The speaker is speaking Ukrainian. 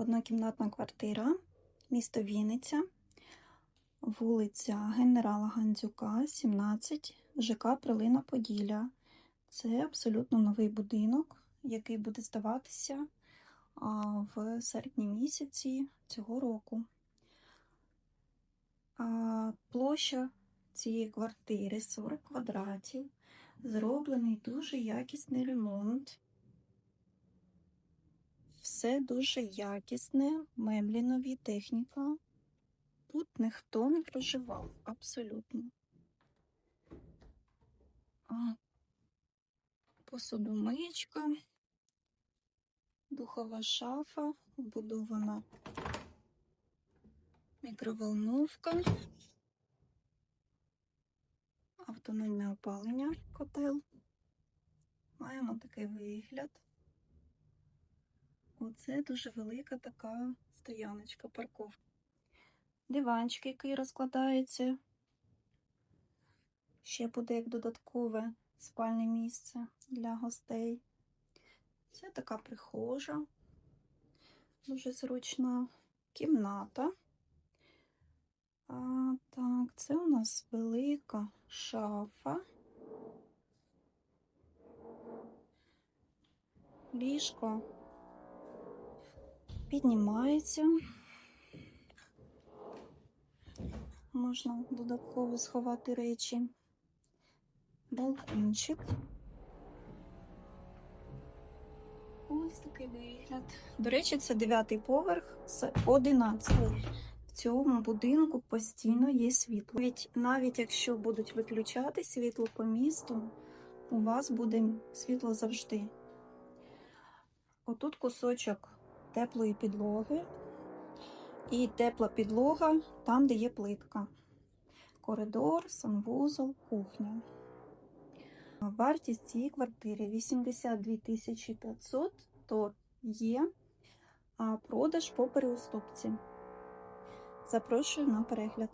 Однокімнатна квартира, місто Вінниця, вулиця Генерала Гандзюка, 17, ЖК Прилина Поділля. Це абсолютно новий будинок, який буде здаватися в серпні місяці цього року. Площа цієї квартири 40 квадратів. Зроблений дуже якісний ремонт. Все дуже якісне, меблі нові, техніка. Тут ніхто не проживав, абсолютно. А, Посудомиєчка, духова шафа, вбудована мікроволновка, автономне опалення, котел. Маємо такий вигляд. Оце дуже велика така стояночка, парковка. Диванчик, який розкладається. Ще буде як додаткове спальне місце для гостей. Це така прихожа, дуже зручна кімната. А, так, це у нас велика шафа. Ліжко піднімається. Можна додатково сховати речі. Балкончик. Ось такий вигляд. До речі, це дев'ятий поверх з 11. В цьому будинку постійно є світло. Навіть, навіть якщо будуть виключати світло по місту, у вас буде світло завжди. Отут кусочок теплої підлоги і тепла підлога там, де є плитка. Коридор, санвузол, кухня. Вартість цієї квартири 82 500, то є продаж по переуступці. Запрошую на перегляд.